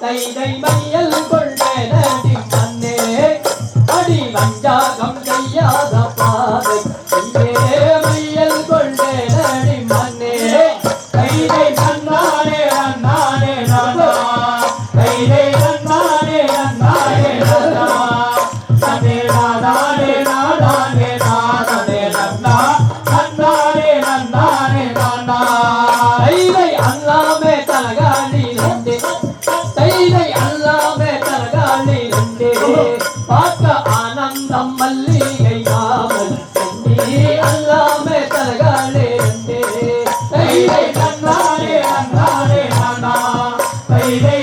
தைதை மையல் கொண்டே நடி மன்னே. அடி வஞ்சாகம் செய்யாமல் நீ அல்லாமே தலகாலே அண்டே தைதை நன்னாரே நன்னாரே நானா. தைதை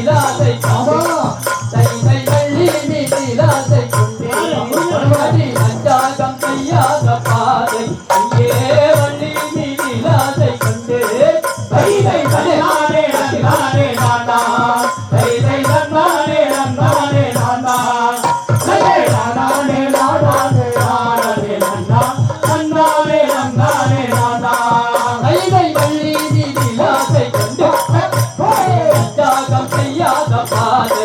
மீலாசை தைதை வள்ளி மீலாசை கொண்டே அஞ்சாகம் தையாக பாதை. ஐயே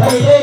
கைலே